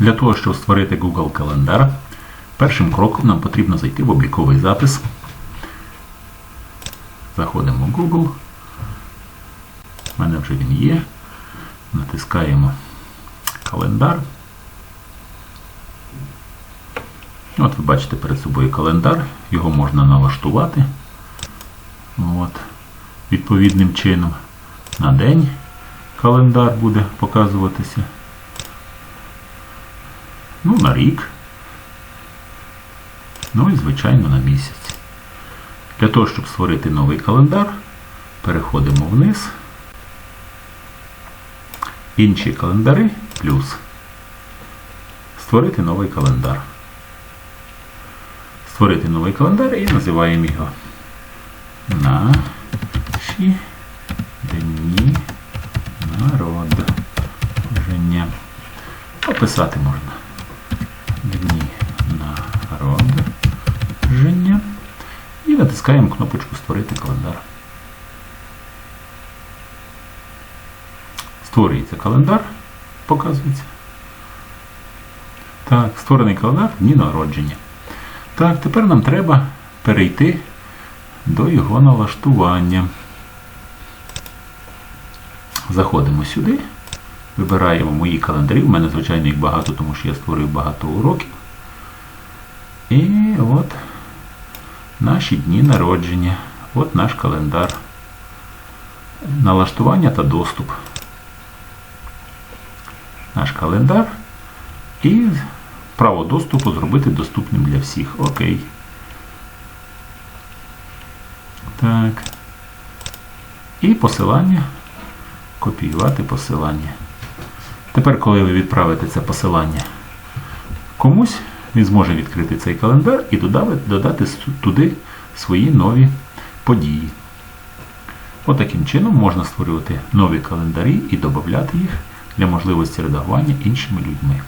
Для того, щоб створити Google календар, першим кроком нам потрібно зайти в обліковий запис. Заходимо в Google. У мене вже він є. Натискаємо календар. От ви бачите перед собою календар, його можна налаштувати От, відповідним чином. На день календар буде показуватися. Ну, на рік. Ну і, звичайно, на місяць. Для того, щоб створити новий календар, переходимо вниз. Інші календари плюс. Створити новий календар. Створити новий календар і називаємо його наші дні народження. Описати можна. Дні народження. І натискаємо кнопочку Створити календар. Створюється календар, показується. Так, створений календар дні народження. Так, тепер нам треба перейти до його налаштування. Заходимо сюди, вибираємо мої календарі. У мене, звичайно, їх багато, тому що я створив багато уроків. І от наші дні народження. От наш календар. Налаштування та доступ. Наш календар. І право доступу зробити доступним для всіх. Окей. Так. І посилання. Копіювати посилання. Тепер, коли ви відправите це посилання комусь, він зможе відкрити цей календар і додати, туди свої нові події. Отаким чином можна створювати нові календарі і додати їх для можливості редагування іншими людьми.